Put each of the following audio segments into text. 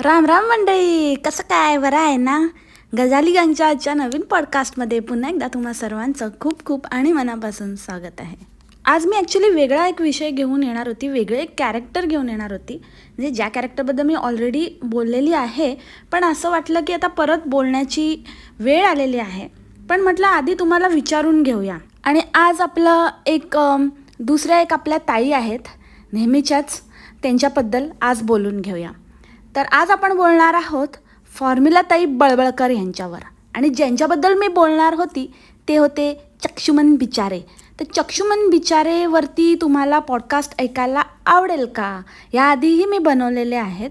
राम राम मंडळी कसं काय? बरं आहे ना? गजाली गंगच्या आजच्या नवीन पॉडकास्टमध्ये पुन्हा एकदा तुम्हा सर्वांचं खूप खूप आणि मनापासून स्वागत आहे. आज मी ॲक्च्युली वेगळा एक विषय घेऊन येणार होती वेगळे एक कॅरेक्टर घेऊन येणार होती म्हणजे ज्या कॅरेक्टरबद्दल मी ऑलरेडी बोललेली आहे पण असं वाटलं की आता परत बोलण्याची वेळ आलेली आहे. पण म्हटलं आधी तुम्हाला विचारून घेऊया. आणि आज आपलं एक दुसऱ्या एक आपल्या ताई आहेत नेहमीच्याच त्यांच्याबद्दल आज बोलून घेऊया. तर आज आपण बोलणार आहोत फॉर्म्युलाताई बळबळकर यांच्यावर. आणि ज्यांच्याबद्दल मी बोलणार होती ते होते चक्षुमन बिचारे. तर चक्षुमन बिचारेवरती तुम्हाला पॉडकास्ट ऐकायला आवडेल का? याआधीही मी बनवलेले आहेत.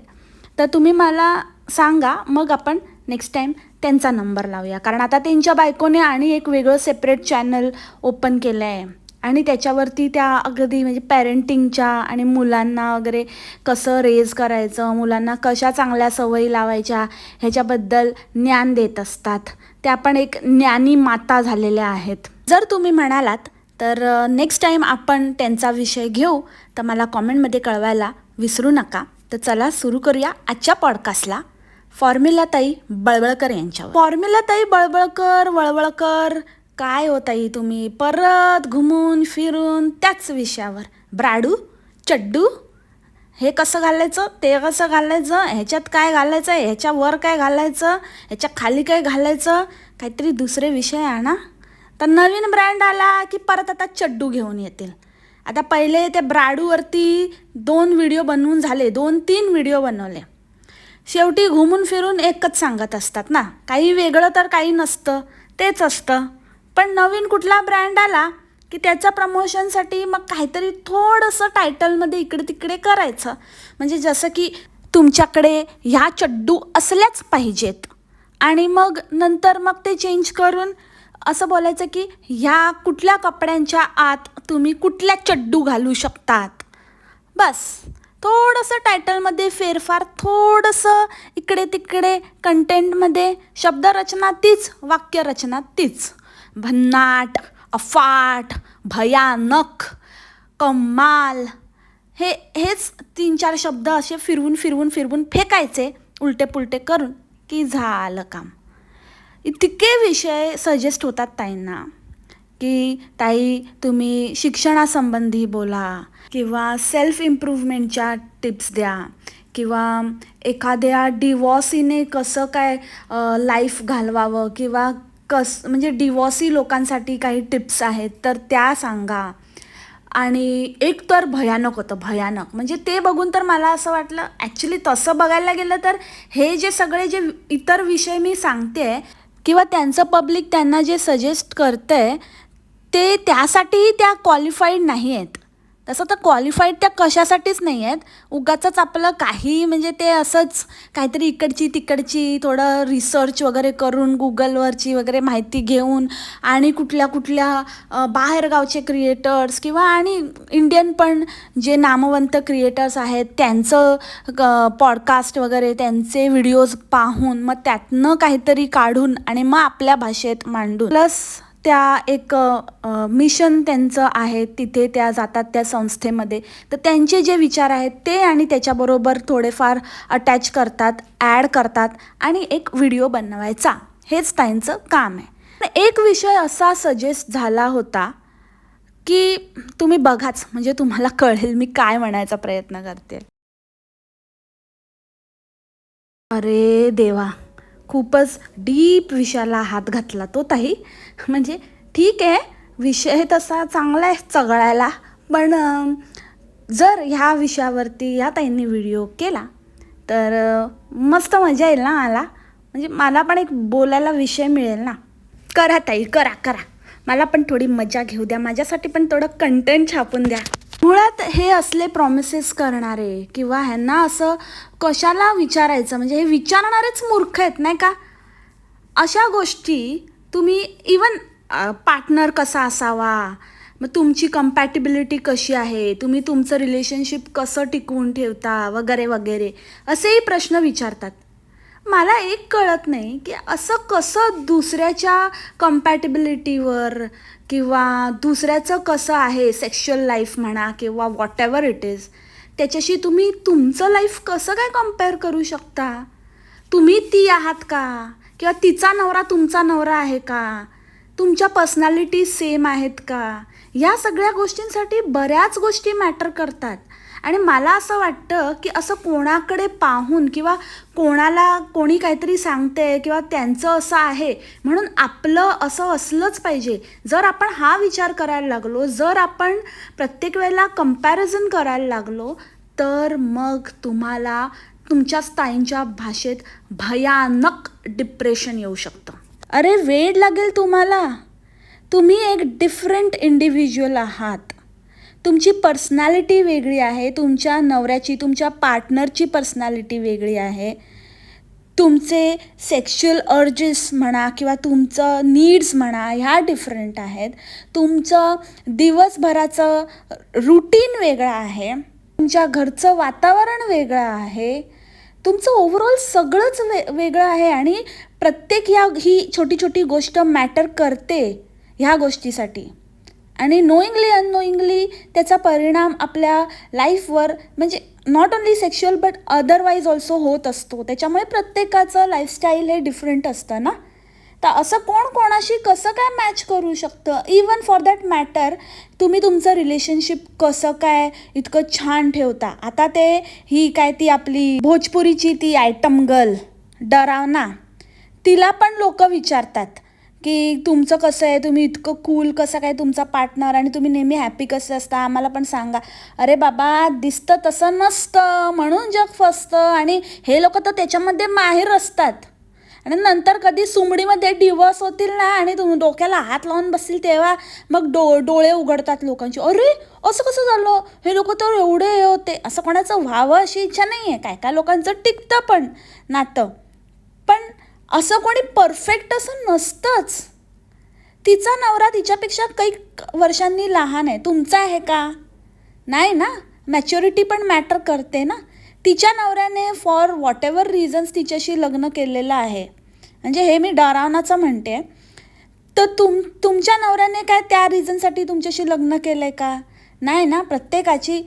तर तुम्ही मला सांगा मग आपण नेक्स्ट टाईम त्यांचा नंबर लावूया. कारण आता त्यांच्या बायकोने आणि एक वेगळं सेपरेट चॅनल ओपन केलं आहे आणि त्याच्यावरती त्या अगदी म्हणजे पॅरेंटिंगच्या आणि मुलांना वगैरे कसं रेज करायचं मुलांना कशा चांगल्या सवयी लावायच्या ह्याच्याबद्दल ज्ञान देत असतात. त्या पण एक ज्ञानी माता झालेल्या आहेत. जर तुम्ही म्हणालात तर नेक्स्ट टाईम आपण त्यांचा विषय घेऊ तर मला कॉमेंटमध्ये कळवायला विसरू नका. तर चला सुरू करूया आजच्या पॉडकास्टला फॉर्म्युलाताई बळबळकर यांच्यावर. फॉर्म्युलाताई बळबळकर वळवळकर काय हो ताई तुम्ही? परत घुमून फिरून त्याच विषयावर. ब्राडू चड्डू हे कसं घालायचं? ते कसं घालायचं? ह्याच्यात काय घालायचं? ह्याच्यावर काय घालायचं? ह्याच्या खाली काय घालायचं? काहीतरी दुसरे विषय आणा तर नवीन ब्रँड आला की परत आता चड्डू घेऊन येतील. आता पहिले त्या ब्राडूवरती दोन व्हिडिओ बनवून झाले. दोन तीन व्हिडिओ बनवले. शेवटी घुमून फिरून एकच सांगत असतात ना? काही वेगळं तर काही नसतं. तेच असतं. पण नवीन कुठला ब्रँड आला की त्याच्या प्रमोशनसाठी मग काहीतरी थोडंसं टायटलमध्ये इकडे तिकडे करायचं. म्हणजे जसं की तुमच्याकडे ह्या चड्डू असल्याच पाहिजेत. आणि मग नंतर मग ते चेंज करून असं बोलायचं की ह्या कुठल्या कपड्यांच्या आत तुम्ही कुठल्या चड्डू घालू शकतात. बस. थोडंसं टायटलमध्ये फेरफार थोडंसं इकडे तिकडे कंटेंटमध्ये शब्दरचना तीच वाक्यरचना तीच. भन्नाट अफाट भयानक कमाल. हे हेच तीन चार शब्द असे फिरवून फिरवून फिरवून फेकायचे उलटे पुलटे करून की झालं काम. इतके विषय सजेस्ट होतात ताईंना की ताई तुम्ही शिक्षणासंबंधी बोला किंवा सेल्फ इम्प्रूव्हमेंटच्या टिप्स द्या किंवा एखाद्या डिवॉर्सीने कसं काय लाईफ घालवावं किंवा कस म्हणजे डिवॉसी लोकांसाठी काही टिप्स आहेत तर त्या सांगा. आणि एक तर भयानक होतं भयानक. म्हणजे ते बघून तर मला असं वाटलं ॲक्च्युली तसं बघायला गेलं तर हे जे सगळे जे इतर विषय मी सांगते किंवा त्यांचं पब्लिक त्यांना जे सजेस्ट करतंय ते त्यासाठीही त्या क्वालिफाईड नाही आहेत तसं तर क्वालिफाईड त्या कशासाठीच नाही आहेत. उगाचंच आपलं काही म्हणजे ते असंच काहीतरी इकडची तिकडची थोडं रिसर्च वगैरे करून गुगलवरची वगैरे माहिती घेऊन आणि कुठल्या कुठल्या बाहेरगावचे क्रिएटर्स किंवा आणि इंडियन पण जे नामवंत क्रिएटर्स आहेत त्यांचं पॉडकास्ट वगैरे त्यांचे व्हिडिओज पाहून मग त्यातनं काहीतरी काढून आणि मग आपल्या भाषेत मांडून. प्लस त्या एक मिशन त्यांचं आहे तिथे त्या जातात त्या संस्थेमध्ये. तर त्यांचे जे विचार आहेत ते आणि त्याच्याबरोबर थोडेफार अटॅच करतात ॲड करतात आणि एक व्हिडिओ बनवायचा. हेच त्यांचं काम आहे. एक विषय असा सजेस्ट झाला होता की तुम्ही बघाच म्हणजे तुम्हाला कळेल मी काय म्हणायचा प्रयत्न करते. अरे देवा! खूपच डीप विषयाला हात घातला तो ताई. म्हणजे ठीक आहे विषय तसा चांगला आहे चगळायला पण जर ह्या विषयावरती या ताईंनी व्हिडिओ केला तर मस्त मजा येईल ना मला म्हणजे मला पण एक बोलायला विषय मिळेल ना. करा ताई करा करा. मला पण थोडी मजा घेऊ द्या माझ्यासाठी पण थोडं कंटेंट छापून द्या. मुळात हे असले प्रॉमिसेस करणारे किंवा ह्यांना असं कशाला विचारायचं? म्हणजे हे विचारणारेच मूर्ख आहेत नाही का? अशा गोष्टी तुम्ही इवन पार्टनर कसा असावा? मग तुमची कम्पॅटिबिलिटी कशी आहे? तुम्ही तुमचं रिलेशनशिप कसं टिकवून ठेवता? वगैरे वगैरे. असेही प्रश्न विचारतात. मला एक कळत नाही की असं कसं दुसऱ्याच्या कम्पॅटिबिलिटीवर किंवा दुसऱ्याचं कसं आहे सेक्शुअल लाईफ म्हणा किंवा वॉट एवर इट इज त्याच्याशी तुम्ही तुमचं लाईफ कसं काय कंपेअर करू शकता? तुम्ही ती आहात का? किंवा तिचा नवरा तुमचा नवरा आहे का? तुमच्या पर्सनॅलिटी सेम आहेत का? या सगळ्या गोष्टींसाठी बऱ्याच गोष्टी मॅटर करतात. आणि मला असं वाटतं की असं कोणाकडे पाहून किंवा कोणाला कोणी काहीतरी सांगते किंवा त्यांचं असं आहे म्हणून आपलं असं असलंच पाहिजे. जर आपण हा विचार करायला लागलो जर आपण प्रत्येक वेळेला कंपॅरिझन करायला लागलो तर मग तुम्हाला तुमच्या ताईंच्या भाषेत भयानक डिप्रेशन येऊ शकतं. अरे वेड लागेल तुम्हाला. तुम्ही एक डिफरंट इंडिव्हिज्युअल आहात. तुमची पर्सनॅलिटी वेगळी आहे तुमच्या नवऱ्याची तुमच्या पार्टनरची पर्सनॅलिटी वेगळी आहे. तुमचे सेक्शुअल अर्जेस म्हणा किंवा तुमचं नीड्स म्हणा ह्या डिफरंट आहेत. तुमचं दिवसभराचं रुटीन वेगळं आहे. तुमच्या घरचं वातावरण वेगळं आहे. तुमचं ओव्हरऑल सगळंच वे वेगळं आहे आणि प्रत्येक ह्या ही छोटी छोटी गोष्ट मॅटर करते ह्या गोष्टीसाठी. आणि नोईंगली अननोईंगली त्याचा परिणाम आपल्या लाईफवर म्हणजे not only sexual but otherwise also होत असतो. त्याच्यामुळे प्रत्येकाचं लाईफस्टाईल हे डिफरंट असतं ना? तर असं कोण कोणाशी कसं काय मॅच करू शकतं? इवन फॉर दॅट मॅटर तुम्ही तुमचं रिलेशनशिप कसं काय इतकं छान ठेवता? आता ते ही काय ती आपली भोजपुरीची ती आयटम गर्ल डरावना तिला पण लोक विचारतात. की तुमचं कसं आहे? तुम्ही इतकं कूल कसं काय तुमचा पार्टनर आणि तुम्ही नेहमी हॅपी कसं असता? आम्हाला पण सांगा. अरे बाबा दिसतं तसं नसतं. म्हणून जग फसतं. आणि हे लोक तर त्याच्यामध्ये माहीर असतात. आणि नंतर कधी सुमडीमध्ये डिवोर्स होतील ना आणि तुम डोक्याला हात लावून बसतील तेव्हा मग डो डोळे उघडतात लोकांचे. अरे असं कसं झालं? हे लोक तर एवढे हे होते. असं कोणाचं व्हावं अशी इच्छा नाही आहे काय काय लोकांचं टिकतं पण नातं. पण असं कोणी परफेक्ट असं नसतंच. तिचा नवरा तिच्यापेक्षा काही वर्षांनी लहान आहे. तुमचा आहे का? नाही ना? मॅच्युरिटी पण मॅटर करते ना. तिच्या नवऱ्याने फॉर व्हॉट एव्हर रिझन्स तिच्याशी लग्न केलेलं आहे. म्हणजे हे मी डरावनाचं म्हणते. तर तुम तुमच्या नवऱ्याने काय त्या रिझनसाठी तुमच्याशी लग्न केलं आहे का? नाही ना? प्रत्येकाची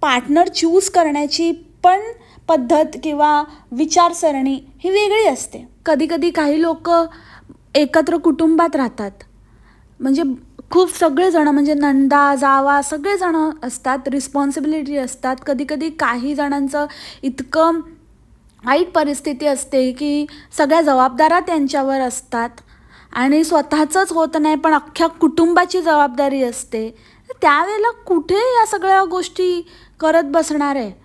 पार्टनर चूज करण्याची पण पद्धत किंवा विचारसरणी ही वेगळी असते. कधीकधी काही लोक एकत्र कुटुंबात राहतात. म्हणजे खूप सगळेजणं म्हणजे नंदा जावा सगळेजणं असतात रिस्पॉन्सिबिलिटी असतात. कधीकधी काही जणांचं इतकं वाईट परिस्थिती असते की सगळ्या जबाबदाऱ्या त्यांच्यावर असतात आणि स्वतःचंच होत नाही पण अख्ख्या कुटुंबाची जबाबदारी असते. त्यावेळेला कुठे या सगळ्या गोष्टी करत बसणार आहे?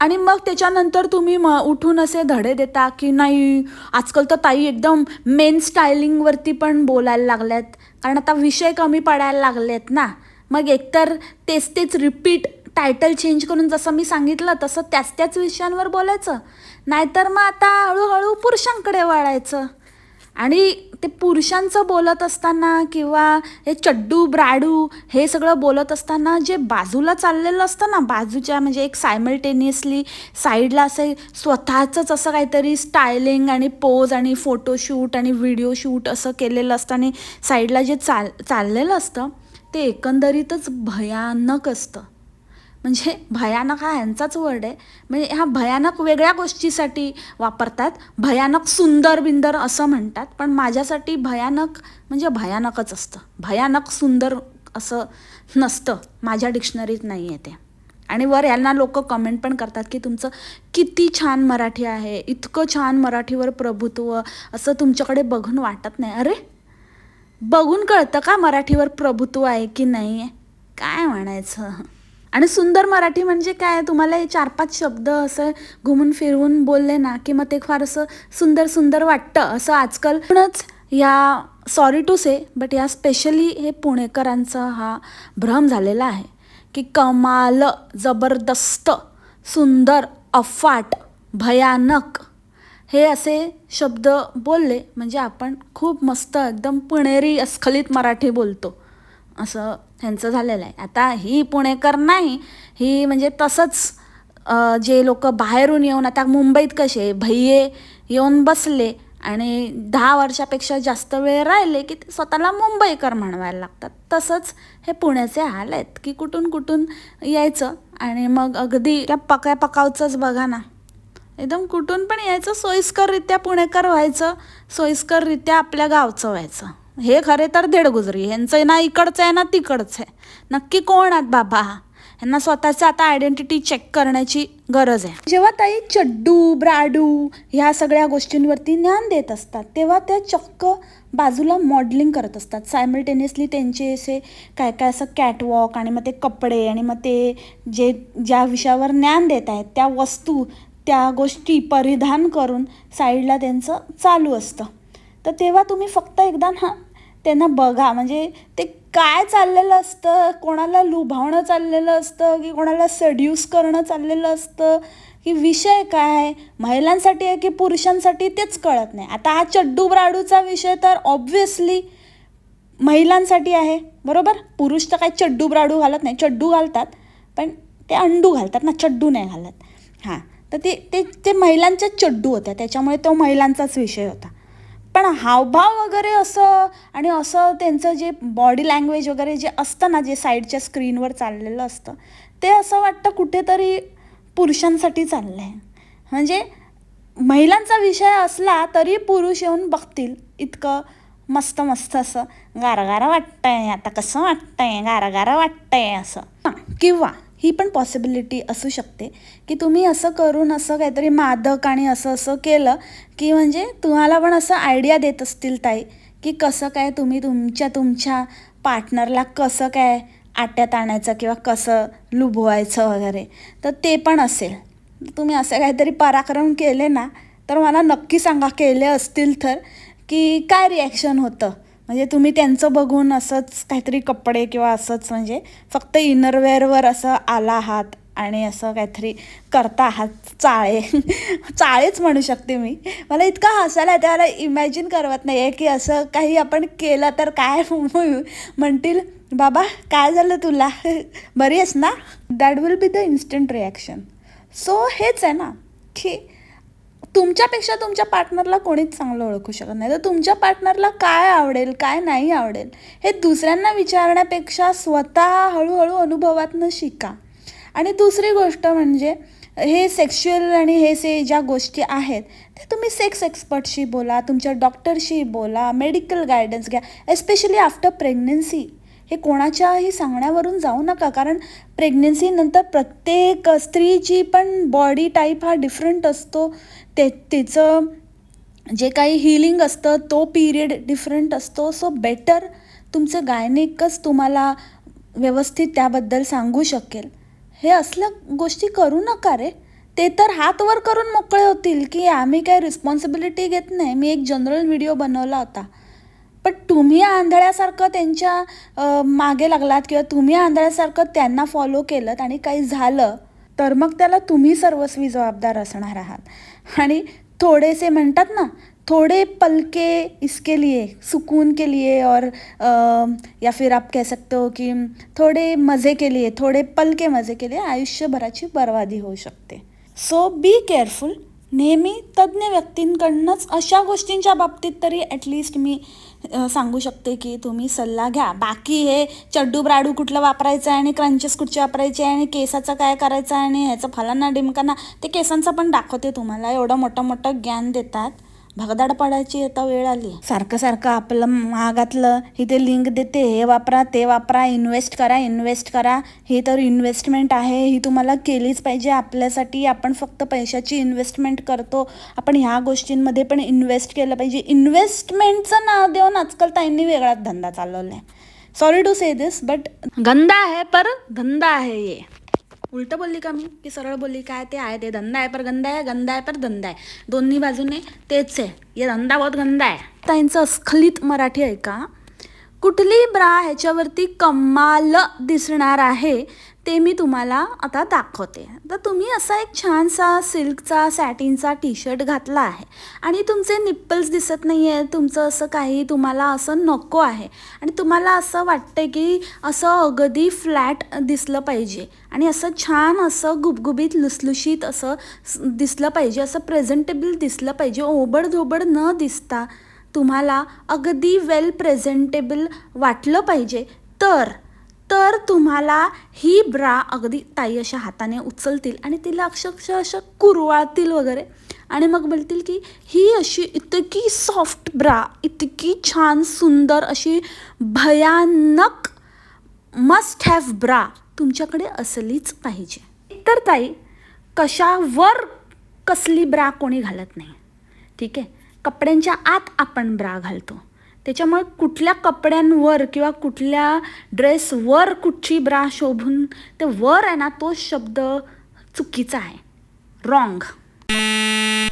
आणि मग त्याच्यानंतर तुम्ही म उठून असे धडे देता की नाही आजकाल तर ताई एकदम मेन स्टायलिंगवरती पण बोलायला लागल्यात. कारण आता विषय कमी पडायला लागलेत ना. मग एकतर तेच तेच रिपीट टायटल चेंज करून जसं मी सांगितलं तसं त्याच त्याच विषयांवर बोलायचं. नाहीतर मग आता हळूहळू पुरुषांकडे वळायचं. आणि ते पुरुषांचं बोलत असताना किंवा हे चड्डू ब्राडू हे सगळं बोलत असताना जे बाजूला चाललेलं असतं ना बाजूच्या म्हणजे एक सायमल्टेनियसली साईडला असं स्वतःचंच असं काहीतरी स्टायलिंग आणि पोज आणि फोटोशूट आणि व्हिडिओ शूट असं केलेलं असतं आणि साईडला जे चाल चाललेलं असतं ते एकंदरीतच भयानक असतं. म्हणजे भयानक हा ह्यांचाच वर्ड आहे. म्हणजे ह्या भयानक वेगळ्या गोष्टीसाठी वापरतात. भयानक सुंदर बिंदर असं म्हणतात. पण माझ्यासाठी भयानक म्हणजे भयानकच असतं. भयानक सुंदर असं नसतं. माझ्या डिक्शनरीत नाही आहे ते. आणि वर यांना लोक कमेंट पण करतात की तुमचं किती छान मराठी आहे. इतकं छान मराठीवर प्रभुत्व असं तुमच्याकडे बघून वाटत नाही. अरे! बघून कळतं का मराठीवर प्रभुत्व आहे की नाही आहे काय म्हणायचं? आणि सुंदर मराठी म्हणजे काय? तुम्हाला हे चार पाच शब्द असं घुमून फिरवून बोलले ना की मग ते फार असं सुंदर सुंदर वाटतं. असं आजकाल म्हणूनच yeah sorry to say but yeah specially हे पुणेकरांचा हा भ्रम झालेला आहे. की कमाल जबरदस्त सुंदर अफाट भयानक हे असे शब्द बोलले म्हणजे आपण खूप मस्त एकदम पुणेरी अस्खलित मराठी बोलतो. असं ह्यांचं झालेलं आहे. आता ही पुणेकर नाही ही म्हणजे तसंच जे लोक बाहेरून येऊन आता मुंबईत कसे भैये येऊन बसले आणि दहा वर्षापेक्षा जास्त वेळ राहिले की ते स्वतःला मुंबईकर म्हणवायला लागतात. तसंच हे पुण्याचे हाल आहेत की कुठून कुठून यायचं आणि मग अगदी त्या पक्या पकावचंच बघा ना. एकदम कुठून पण यायचं सोयीस्कररित्या पुणेकर व्हायचं सोयीस्कररित्या आपल्या गावचं व्हायचं. हे खरे तर देडगुजरी ह्यांचं ना इकडचं आहे ना तिकडचं आहे. नक्की कोण आहात बाबा? ह्यांना स्वतःचं आता आयडेंटिटी चेक करण्याची गरज आहे. जेव्हा ताई चड्डू ब्राडू ह्या सगळ्या गोष्टींवरती ज्ञान देत असतात तेव्हा त्या चक्क बाजूला मॉडलिंग करत असतात. सायमल्टेनियसली त्यांचे असे काय काय असं कॅटवॉक आणि मग ते कपडे आणि मग ते जे ज्या विषयावर ज्ञान देत आहेत त्या वस्तू त्या गोष्टी परिधान करून साईडला त्यांचं चालू असतं. तर तेव्हा तुम्ही फक्त एकदा हां त्यांना बघा. म्हणजे ते काय चाललेलं असतं? कोणाला लुभावणं चाललेलं असतं? की कोणाला सड्यूस करणं चाललेलं असतं? की विषय काय? महिलांसाठी आहे की पुरुषांसाठी? तेच कळत नाही. आता हा चड्डू ब्राडूचा विषय तर ऑब्व्हियसली महिलांसाठी आहे. बरोबर? पुरुष तर काय चड्डू ब्राडू घालत नाही. चड्डू घालतात. पण ते अंडू घालतात ना. चड्डू नाही घालत. हां. तर ते ते ते महिलांच्या चड्डू होत्या. त्याच्यामुळे तो महिलांचाच विषय होता. पण हावभाव वगैरे असं आणि असं त्यांचं जे बॉडी लँग्वेज वगैरे जे असतं ना जे साईडच्या स्क्रीनवर चाललेलं असतं ते असं वाटतं कुठेतरी पुरुषांसाठी चाललं आहे म्हणजे महिलांचा विषय असला तरी पुरुष येऊन बघतील इतकं मस्त मस्त असं गारागारा वाटतंय आता कसं वाटतंय गारागारा वाटतंय असं. हां किंवा ही पण पॉसिबिलिटी असू शकते. की तुम्ही असं करून असं काहीतरी मादक आणि असं असं केलं की म्हणजे तुम्हाला पण असं आयडिया देत असतील ताई की कसं काय तुम्ही तुमच्या तुमच्या पार्टनरला कसं काय आट्यात आणायचं किंवा कसं लुभवायचं वगैरे. तर ते पण असेल. तुम्ही असं काहीतरी पराक्रम केले ना तर मला नक्की सांगा केले असतील तर की काय रिॲक्शन होतं? म्हणजे तुम्ही त्यांचं बघून असंच काहीतरी कपडे किंवा असंच म्हणजे फक्त इनरवेअरवर असं आला आहात आणि असं काहीतरी करता आहात चाळे. चाळेच म्हणू शकते मी. मला इतका हसायला त्याला इमॅजिन करवत नाही आहे की असं काही आपण केलं तर काय म्हणतील बाबा काय झालं तुला? बरी आहेस ना? That will be the instant reaction so हेच आहे ना की तुमच्यापेक्षा तुमच्या पार्टनरला कोणीच चांगलं ओळखू शकत नाही. तर तुमच्या पार्टनरला काय आवडेल काय नाही आवडेल हे दुसऱ्यांना विचारण्यापेक्षा स्वतः हळूहळू अनुभवातनं शिका. आणि दुसरी गोष्ट म्हणजे हे सेक्शुअल आणि हे से ज्या गोष्टी आहेत ते तुम्ही सेक्स एक्सपर्टशी बोला तुमच्या डॉक्टरशी बोला मेडिकल गायडन्स घ्या एस्पेशली आफ्टर प्रेग्नन्सी हे कोणाच्याही सांगण्यावरून जाऊ नका. कारण प्रेग्नेन्सीनंतर प्रत्येक स्त्रीची पण बॉडी टाईप हा डिफरंट असतो. ते तिचं जे काही हिलिंग असतं तो पिरियड डिफरंट असतो. सो बेटर तुमचं गायनिकच तुम्हाला व्यवस्थित त्याबद्दल सांगू शकेल. हे असल्या गोष्टी करू नका रे. ते तर हात वर करून मोकळे होतील की आम्ही काही रिस्पॉन्सिबिलिटी घेत नाही. मी एक जनरल व्हिडिओ बनवला होता. पण तुम्ही आंधळ्यासारखं त्यांच्या मागे लागलात किंवा तुम्ही आंधळ्यासारखं त्यांना फॉलो केलं आणि काही झालं तर मग त्याला तुम्ही सर्वस्वी जबाबदार असणार आहात. आणि थोडेसे म्हणतात ना थोड़े पल के इसके लिए सुकून के लिए और आ, या फिर आप कह सकते हो की थोडे मजे के लिए थोडे पल के मजे के लिए आयुष्यभराची बर्बादी होऊ शकते. सो बी केअरफुल नेहमी तज्ज्ञ व्यक्तींकडनंच अशा गोष्टींच्या बाबतीत तरी ॲटलिस्ट मी सांगू शकते की तुम्ही सल्ला घ्या. बाकी हे चड्डू ब्राडू कुठलं वापरायचं आहे आणि क्रंचेस कुठचे वापरायचे आहे आणि केसाचं काय करायचं आहे आणि ह्याचं फलांना डिमकांना ते केसांचं पण दाखवते तुम्हाला. एवढं मोठं मोठं ज्ञान देतात. भगदाड पडायची आता वेळ आली. सारखं सारखं आपलं महागातलं इथे लिंक देते हे वापरा ते वापरा इन्व्हेस्ट करा इन्व्हेस्ट करा. ही तर इन्व्हेस्टमेंट आहे ही तुम्हाला केलीच पाहिजे. आपल्यासाठी आपण फक्त पैशाची इन्व्हेस्टमेंट करतो. आपण ह्या गोष्टींमध्ये पण इन्व्हेस्ट केलं पाहिजे. इन्व्हेस्टमेंटचं नाव देऊन आजकाल ताईंनी वेगळाच धंदा चालवला आहे sorry to say this but गंदा आहे पर धंदा आहे ये उलटं बोलली का मी? की सरळ बोलली काय ते आहे ते धंदा आहे पर गंदा आहे गंदा आहे पर धंदा आहे. दोन्ही बाजूने तेच आहे. ये धंदा बहुत गंदा आहे. त्यांचं अस्खलित मराठी आहे का कुठली ब्रा ह्याच्यावरती कमाल दिसणार आहे ते मी तुम्हाला आता दाखवते. तर तुम्ही असा एक छानसा सिल्कचा सॅटिनचा टी शर्ट घातला आहे आणि तुमचे निप्पल्स दिसत नाही आहे तुमचं असं काही तुम्हाला असं नको आहे. आणि तुम्हाला असं वाटतं की असं अगदी फ्लॅट दिसलं पाहिजे. आणि असं छान असं गुबगुबीत लुसलुशीत असं दिसलं पाहिजे. असं प्रेझेंटेबल दिसलं पाहिजे. ओबडधोबड न दिसता तुम्हाला अगदी वेल प्रेझेंटेबल वाटलं पाहिजे. तर तर तुम्हाला ही ब्रा अगदी ताई अशा हाताने उचलतील आणि तिला अक्षरशः अशा कुरवाळतील वगैरे. आणि मग बोलतील की ही अशी इतकी सॉफ्ट ब्रा इतकी छान सुंदर अशी भयानक मस्ट हॅव ब्रा तुमच्याकडे असलीच पाहिजे. तर ताई कशावर कसली ब्रा कोणी घालत नाही? ठीक आहे? कपड्यांच्या आत आपण ब्रा घालतो. त्याच्यामुळे कुठल्या कपड्यांवर किंवा कुठल्या ड्रेसवर कुठची ब्रा शोभून ते वर आहे ना तो शब्द चुकीचा आहे. रॉंग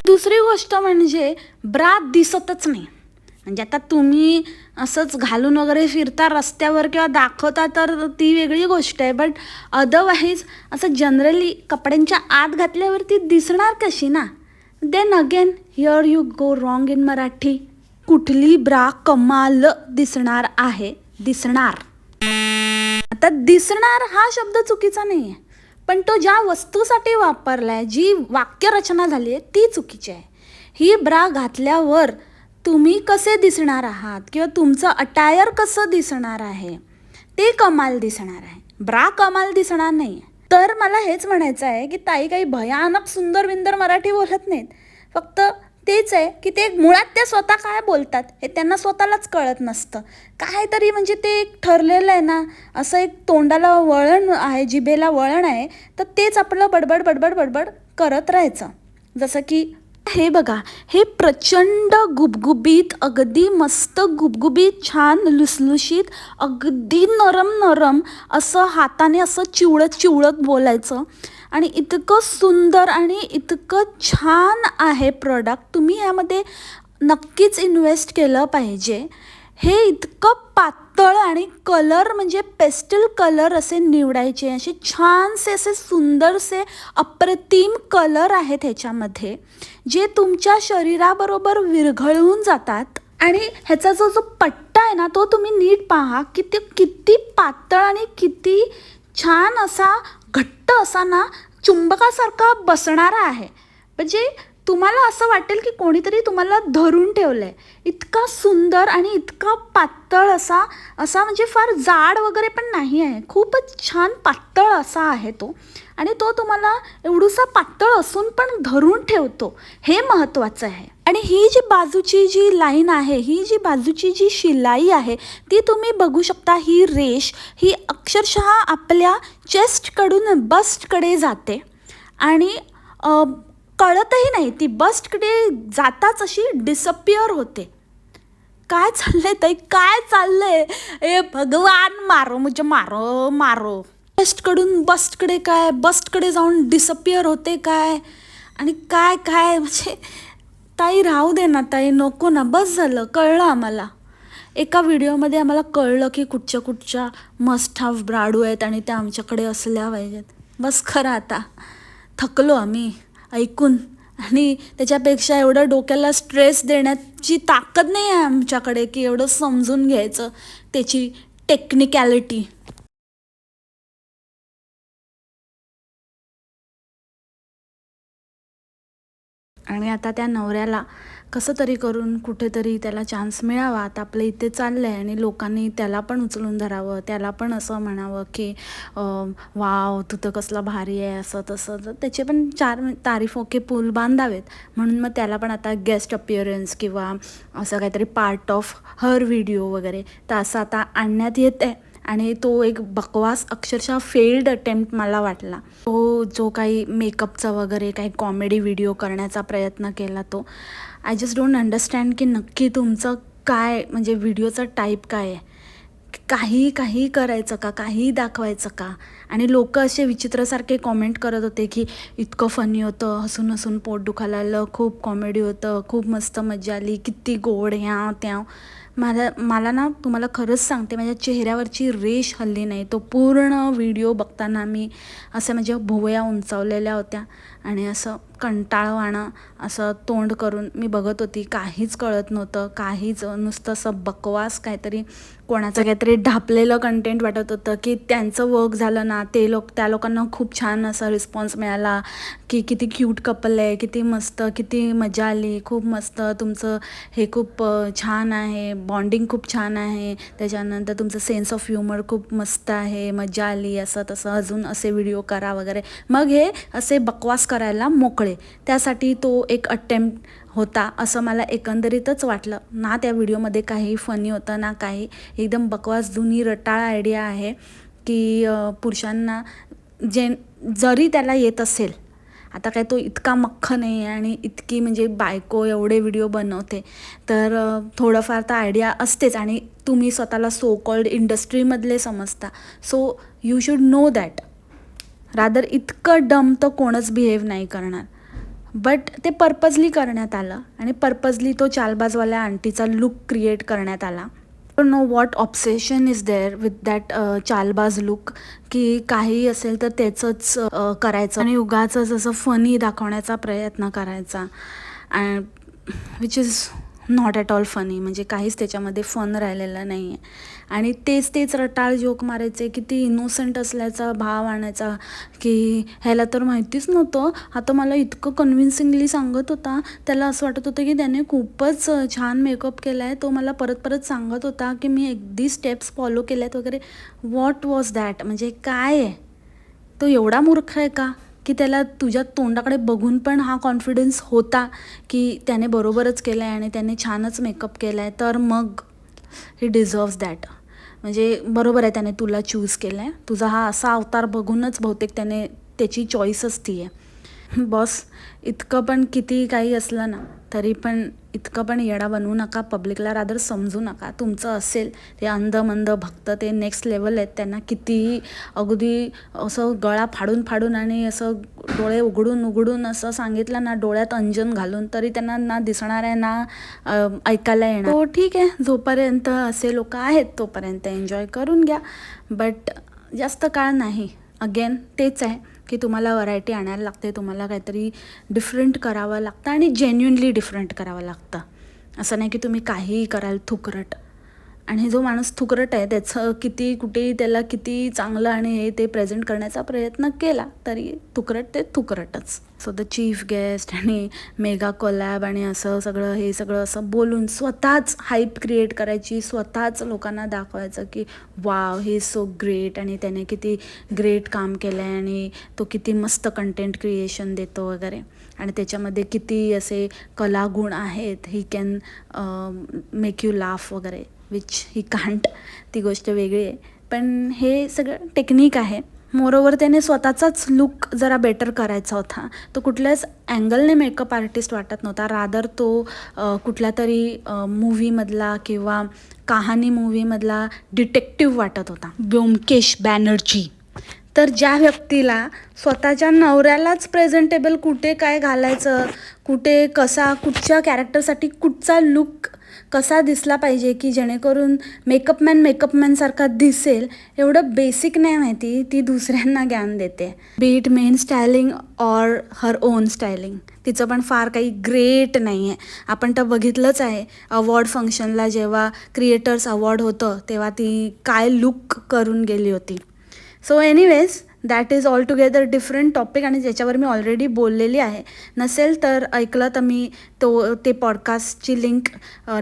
दुसरी गोष्ट म्हणजे ब्रा दिसतच नाही. म्हणजे आता तुम्ही असंच घालून वगैरे फिरता रस्त्यावर किंवा दाखवता तर ती वेगळी गोष्ट आहे. बट अदरवाईज असं जनरली कपड्यांच्या आत घातल्यावर ती दिसणार कशी ना? Then again here you go wrong in Marathi कुठली ब्रा कमाल दिसणार आहे? दिसणार. आता दिसणार हा शब्द चुकीचा नाही आहे पण तो ज्या वस्तूसाठी वापरलाय जी वाक्यरचना झाली आहे ती चुकीची आहे. ही ब्रा घातल्यावर तुम्ही कसे दिसणार आहात? किंवा तुमचं अटायर कसं दिसणार आहे? ते कमाल दिसणार आहे. ब्रा कमाल दिसणार नाही तर मला हेच म्हणायचं आहे की ताई काही भयानक सुंदर विंदर मराठी बोलत नाहीत. फक्त तेच आहे की ते मुळात ते स्वतः काय बोलतात हे त्यांना स्वतःलाच कळत नसतं. काहीतरी म्हणजे ते एक ठरलेलं आहे ना असं एक तोंडाला वळण आहे जिभेला वळण आहे तर तेच आपलं बडबड बडबड बडबड करत राहायचं. जसं की हे बघा हे प्रचंड गुबगुबीत अगदी मस्त गुबगुबीत छान लुसलुशीत अगदी नरम नरम असं हाताने असं चिवळत चिवळत बोलायचं. आणि इतकं सुंदर आणि इतकं छान आहे प्रॉडक्ट तुम्ही यामध्ये नक्कीच इन्व्हेस्ट केलं पाहिजे. हे इतकं पातळ आणि कलर म्हणजे पेस्टल कलर असे निवडायचे असे छानसे असे सुंदरसे अप्रतिम कलर आहेत ह्याच्यामध्ये जे तुमच्या शरीराबरोबर विरघळून जातात. आणि ह्याचा जो जो पट्टा आहे ना तो तुम्ही नीट पहा की ते किती पातळ आणि किती छान असा घट्ट असा ना चुंबकासारखा बसणारा आहे. म्हणजे तुम्हाला असं वाटेल की कोणीतरी तुम्हाला धरून ठेवलं आहे इतका सुंदर आणि इतका पातळ असा असा म्हणजे फार जाड वगैरे पण नाही आहे. खूपच छान पातळ असा आहे तो. आणि तो तुम्हाला एवढूसा पातळ असून पण धरून ठेवतो. हे महत्त्वाचं आहे. आणि ही जी बाजूची जी लाईन आहे ही जी बाजूची जी शिलाई आहे ती तुम्ही बघू शकता ही रेश ही अक्षरशः आपल्या चेस्टकडून बस्टकडे जाते. आणि कळतही नाही. ती बस्टकडे जाताच अशी डिसअपिअर होते. काय चाललंय ताई? काय चाललंय? ए भगवान! मारो म्हणजे मारो मारो. बस्टकडून बस्टकडे काय? बस्टकडे जाऊन डिसअपिअर होते काय? आणि काय काय? म्हणजे ताई राहू दे ना ताई नको ना. बस झालं कळलं आम्हाला. एका व्हिडिओमध्ये आम्हाला कळलं की कुठच्या कुठच्या मस्ट हाफ ब्राडू आहेत आणि त्या आमच्याकडे असल्या पाहिजेत. बस खरं आता थकलो आम्ही. ऐकून. आणि त्याच्यापेक्षा एवढं डोक्याला स्ट्रेस देण्याची ताकद नाही आहे आमच्याकडे की एवढं समजून घ्यायचं त्याची टेक्निकॅलिटी आणि आता त्या नवऱ्याला कसं तरी करून कुठेतरी त्याला चान्स मिळावा. आता आपलं इथे चाललं आहे आणि लोकांनी त्याला पण उचलून धरावं त्याला पण असं म्हणावं की वाव तू तर कसला भारी आहे असं तसं. तर त्याचे पण चार तारीफ ओके पूल बांधावेत. म्हणून मग त्याला पण आता गेस्ट अपिअरन्स किंवा असं काहीतरी पार्ट ऑफ हर व्हिडिओ वगैरे तर असं आता आणण्यात येत आहे आणि तो एक बकवास अक्षरशः फेल्ड अटेम्प्ट मला वाटला. तो जो काही मेकअपचा वगैरे काही कॉमेडी व्हिडिओ करण्याचा प्रयत्न केला तो. आय जस्ट डोंट अंडरस्टँड की नक्की तुमचं काय म्हणजे व्हिडिओचा टाईप काय आहे? काही काही करायचं का? काही दाखवायचं का? आणि लोक असे विचित्रसारखे कॉमेंट करत होते की इतकं फनी होतं हसून हसून पोट दुखायला आलं खूप कॉमेडी होतं खूप मस्त मजा आली किती गोड ह्या त्या. मला मला ना तुम्हाला खरंच सांगते माझ्या चेहऱ्यावरची रेश हल्ली नाही. तो पूर्ण व्हिडिओ बघताना मी असं माझ्या भुवया उंचावलेल्या होत्या. आणि असं कंटाळवाणं असं तोंड करून मी बघत होती. काहीच कळत नव्हतं. काहीच नुसतं असं बकवास काहीतरी कोणाचं काहीतरी ढापलेलं कंटेंट वाटत होतं की त्यांचं वर्क झालं ना ते लोक त्या लोकांना खूप छान असा रिस्पॉन्स मिळाला की किती क्यूट कपल आहे किती मस्त किती मजा आली खूप मस्त तुमचं हे खूप छान आहे बॉन्डिंग खूप छान आहे. त्याच्यानंतर तुमचं सेन्स ऑफ ह्युमर खूप मस्त आहे मजा आली असं तसं अजून असे व्हिडिओ करा वगैरे. मग हे असे बकवास करायला मोकळे. त्यासाठी तो एक अटेम्प्ट होता असं मला एकंदरीतच वाटलं. ना त्या व्हिडिओमध्ये काही फनी होतं ना काही. एकदम बकवास जुनी रटाळ आयडिया आहे. की पुरुषांना जे जरी त्याला येत असेल आता काय तो इतका मख्ख नाही आहे आणि इतकी म्हणजे बायको एवढे व्हिडिओ बनवते तर थोडंफार तर आयडिया असतेच आणि तुम्ही स्वतःला सो कॉल्ड इंडस्ट्रीमधले समजता. So you should know that rather इतकं डम तर कोणच बिहेव नाही करणार. बट ते पर्पजली करण्यात आलं आणि पर्पजली तो चालबाजवाल्या आंटीचा लुक क्रिएट करण्यात आला. Don't know what obsession is there with that Chaalbaaz look की काही असेल तर त्याचंच uh, करायचं. आणि उगाच असं फनी दाखवण्याचा प्रयत्न करायचा. And which is not at all funny म्हणजे काहीच त्याच्यामध्ये फन राहिलेलं नाही आहे आणि तेच तेच रटाळ जोक मारायचे किती इनोसंट असल्याचा भाव आणायचा की ह्याला तर माहितीच नव्हतं. आता मला इतकं कन्व्हिन्सिंगली सांगत होता. त्याला असं वाटत होतं की त्याने खूपच छान मेकअप केला आहे तो मला परत परत सांगत होता की मी अगदी स्टेप्स फॉलो केल्यात वगैरे. व्हॉट वॉज दॅट म्हणजे काय आहे? तो एवढा मूर्ख आहे का? की त्याला तुझ्या तोंडाकडे बघून पण हा कॉन्फिडन्स होता की त्याने बरोबरच केलं आहे आणि त्याने छानच मेकअप केला आहे तर मग ही डिझर्व्स दॅट म्हणजे बरोबर आहे त्याने तुला चूज केलं आहे तुझा हा असा अवतार बघूनच बहुतेक त्याने त्याची चॉईसच ती आहे बॉस इतकं पण किती काही असलं ना. तरी पण इतकं पण येडा बनवू नका पब्लिकला रादर समजू नका. तुमचं असेल ते अंध मंद भक्त ते नेक्स्ट लेवल आहेत. त्यांना कितीही अगदी असं गळा फाडून फाडून आणि असं डोळे उघडून उघडून असं सांगितलं ना डोळ्यात अंजन घालून तरी त्यांना ना दिसणार आहे ना ऐकायला येणार. हो ठीक आहे. जोपर्यंत असे लोक आहेत तोपर्यंत एन्जॉय करून घ्या. बट जास्त काळ नाही. अगेन तेच आहे. की तुम्हाला व्हरायटी आणायला लागते तुम्हाला काहीतरी डिफरंट करावं लागतं आणि जेन्युनली डिफरंट करावं लागतं. असं नाही की तुम्ही काहीही कराल थुकरट. आणि जो माणूस थुकरट आहे त्याचं किती कुठेही त्याला किती चांगलं आणि हे ते प्रेझेंट करण्याचा प्रयत्न केला तरी थुकरट ते थुकरटच. सो द चीफ गेस्ट आणि मेगा कोलॅब आणि असं सगळं हे सगळं असं बोलून स्वतःच हाईप क्रिएट करायची स्वतःच लोकांना दाखवायचं की वाव हे सो ग्रेट आणि त्याने किती ग्रेट काम केलं आहे आणि तो किती मस्त कंटेंट क्रिएशन देतो वगैरे. आणि त्याच्यामध्ये किती असे कलागुण आहेत he can make you laugh वगैरे. विच ही कांट ती गोष्ट वेगळी आहे. पण हे सगळं टेक्निक आहे. मोरोवर त्याने स्वतःचाच लुक जरा बेटर करायचा होता. तो कुठल्याच अँगलने मेकअप आर्टिस्ट वाटत नव्हता. रादर तो कुठल्या तरी मूवीमधला किंवा कहाणी मूवीमधला डिटेक्टिव्ह वाटत होता. ब्योमकेश बॅनर्जी. तर ज्या व्यक्तीला स्वतःच्या नवऱ्यालाच प्रेझेंटेबल कुठे काय घालायचं कुठे कसा कुठच्या कॅरेक्टरसाठी कुठचा लुक कसा दिसला पाहिजे की जेणेकरून मेकअपमॅन मेकअपमॅनसारखा दिसेल एवढं बेसिक नाही माहिती ती दुसऱ्यांना ज्ञान देते. Be it main styling or her own styling तिचं पण फार काही ग्रेट नाही आहे आपण तर बघितलंच आहे अवॉर्ड फंक्शनला जेव्हा क्रिएटर्स अवॉर्ड होतं तेव्हा ती काय लुक करून गेली होती. So anyways that is altogether different topic आणि ज्याच्यावर मी ऑलरेडी बोललेली आहे. नसेल तर ऐकलं तर मी तो ते पॉडकास्टची लिंक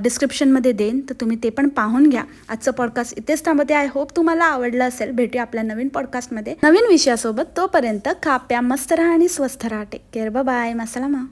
डिस्क्रिप्शनमध्ये देईन. तर तुम्ही ते पण पाहून घ्या. आजचं पॉडकास्ट इथेच थांबते. आय होप तुम्हाला आवडलं असेल. भेटूया आपल्या नवीन पॉडकास्टमध्ये नवीन विषयासोबत तोपर्यंत खाप्या मस्त राहा आणि स्वस्थ राहा. Take care bye मसलामा